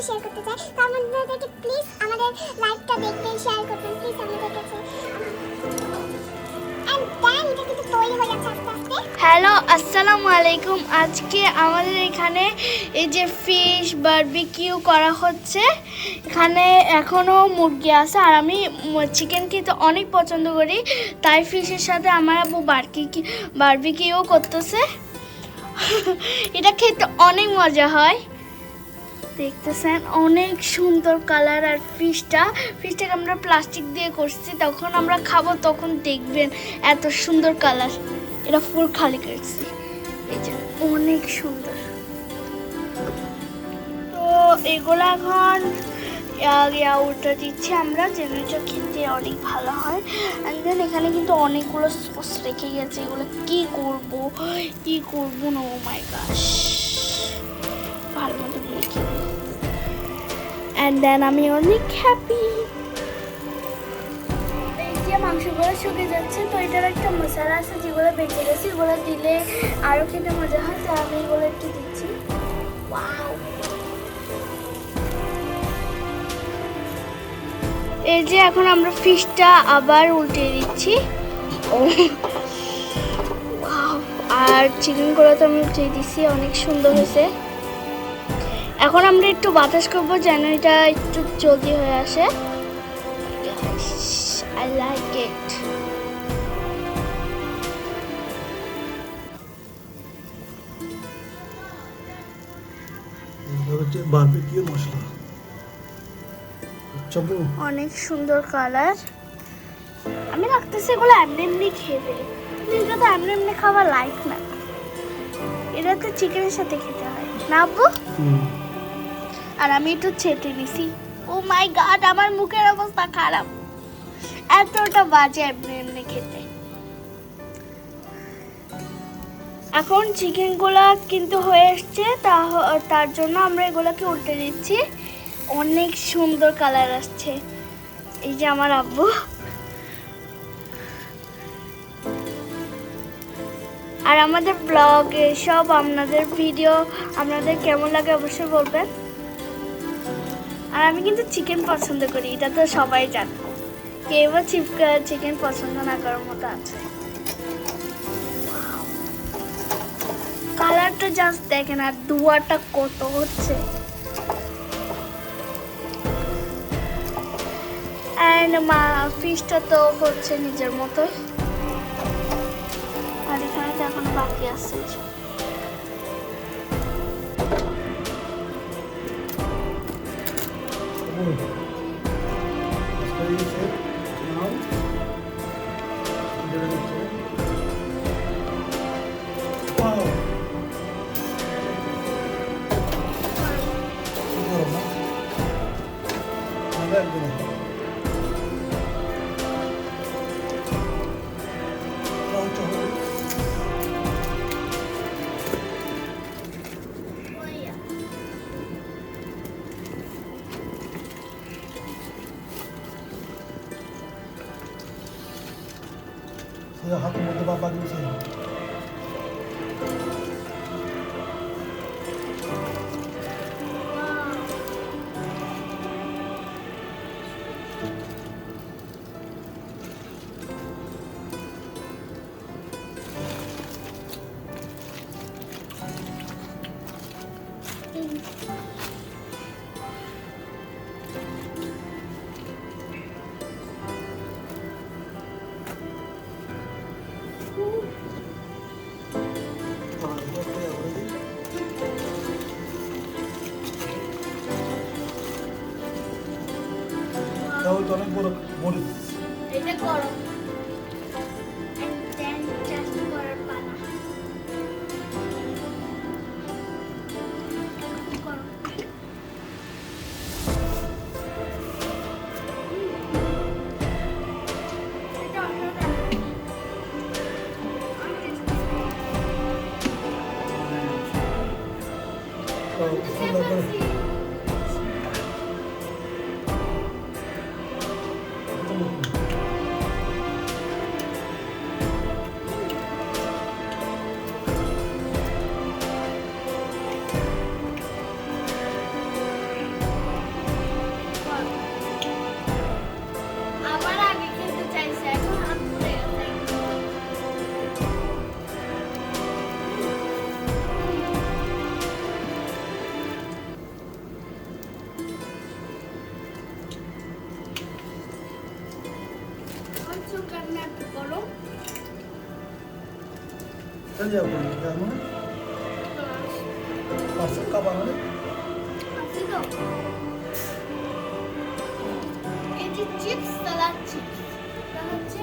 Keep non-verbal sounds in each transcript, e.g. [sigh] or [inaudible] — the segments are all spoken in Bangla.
সাথে শেয়ার করতে চাই, তো আমাদেরকে প্লিজ আমাদের লাইভটা দেখবেন শেয়ার করবেন প্লিজ আমাদের কাছে হয়ে হ্যালো আসসালামু আলাইকুম। আজকে আমাদের এখানে এই যে ফিশ বারবিকিউ করা হচ্ছে। এখানে এখনও মুরগি আছে, আর আমি চিকেন খেতে অনেক পছন্দ করি। তাই ফিশের সাথে আমার আব্বু বারকি বারবিকিউ করতেছে। [laughs] এটা খেতে অনেক মজা হয়। দেখতেছেন, অনেক সুন্দর কালার আর ফিশটা ফিশটাকে আমরা প্লাস্টিক দিয়ে করছি, তখন আমরা খাব, তখন দেখবেন এত সুন্দর কালার। এটা ফুল খালি করছি। অনেক সুন্দর। তো এগুলো এখন উল্টে দিচ্ছি আমরা এটা খেতে অনেক ভালো হয়। অ্যান্ড দেন এখানে কিন্তু অনেকগুলো সস রেখে গেছে, এগুলো কি করব? কি করব নো? মাই গাশ ভালো মতো মেখে অ্যান্ড দেন আমি অনেক হ্যাপি এই যে মাংসগুলো শুকিয়ে যাচ্ছে তো এটার একটা মশলা আছে যেগুলো বেঁচে গেছে এগুলো দিলে আরও খেতে মজা হয় তো আমি এগুলো একটু দিচ্ছি! এই যে এখন আমরা ফিশটা আবার উল্টে দিচ্ছি! [laughs] আর চিকেনগুলো তো আমি উল্টে দিচ্ছি অনেক সুন্দর হয়েছে এখন আমরা একটু বাতাস করব যেন এটা একটু জলদি হয়ে আসে। I like it barbecue masala. অনেক সুন্দর কালার আমি রাখতেছি এগুলো এমনি এমনি খেয়ে ফেলি এটা তো এমনি এমনি খাওয়া লাইক না। এটা তো চিকেনের সাথে খেতে হয়। না আব্বু? আর আমি একটু ছেটে নিছি। ও মাই গড, আমার মুখের অবস্থা খারাপ। এতটা বাজে এমনি এমনি খেতে। এখন চিকেনগুলো কিন্তু হয়ে এসছে তা তার জন্য আমরা এগুলোকে উল্টে দিচ্ছি। অনেক সুন্দর কালার আসছে। এই যে আমার আব্বু। আর আমাদের ব্লগ সব আপনাদের ভিডিও আপনাদের কেমন লাগে অবশ্যই বলবেন। আর আমি কিন্তু চিকেন পছন্দ করি, এটা তো সবাই জানে। কেউ বা চিকেন পছন্দ না করার মতো আছে। কালারটা জাস্ট দেখেন, আর দুয়াটা কত হচ্ছে। অ্যান্ড মা ফিশটা তো হচ্ছে নিজের মতোই। আর এখানে তো এখন বাকি আছে। 嗯。তাহলে তো অনেক বড় মরিচ এটা গরম চল যাব যাব না পার্সেল কাপ আনালে আছে তো এই যে চিপস সালাদ চিপস এটা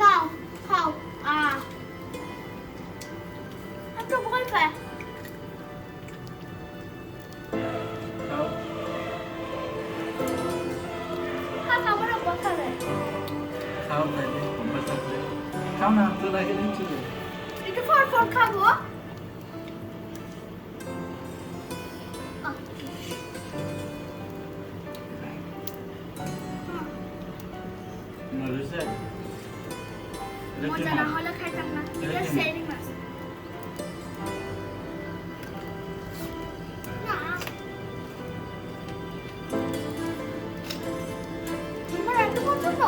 নাও? Ah. পায় হাত আমার কথা দেয় খাও না তো লাগে দিচ্ছি একটু ফর খাব মজা না? হলে খাইতাম না এটা? সেরি মাছ তোমার এত পছন্দ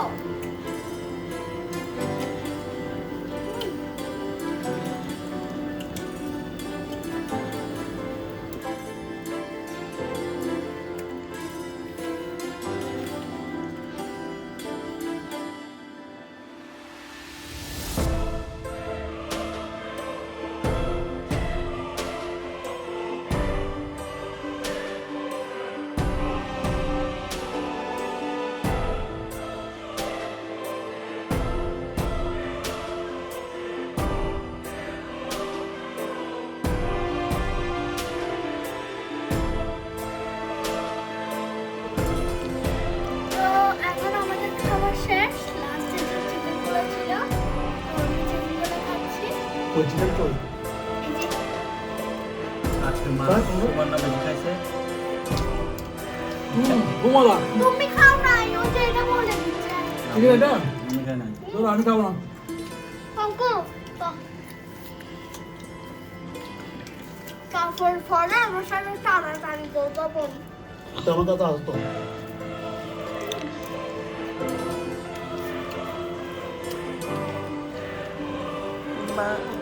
এই যে আজকে মা তো? তোমার নামে লিখাইছে। ঘুমালা তুমি খাও না ও যে এটা বলে দিচ্ছে। ঠিক আছে এটা? আমি খাই নাই। ধরো আমি খাব না। অঙ্কু তারপর ফলে আমার সাথে তাড়াতাড়ি দৌড়াবো। তেমন কথা আসতো বাবা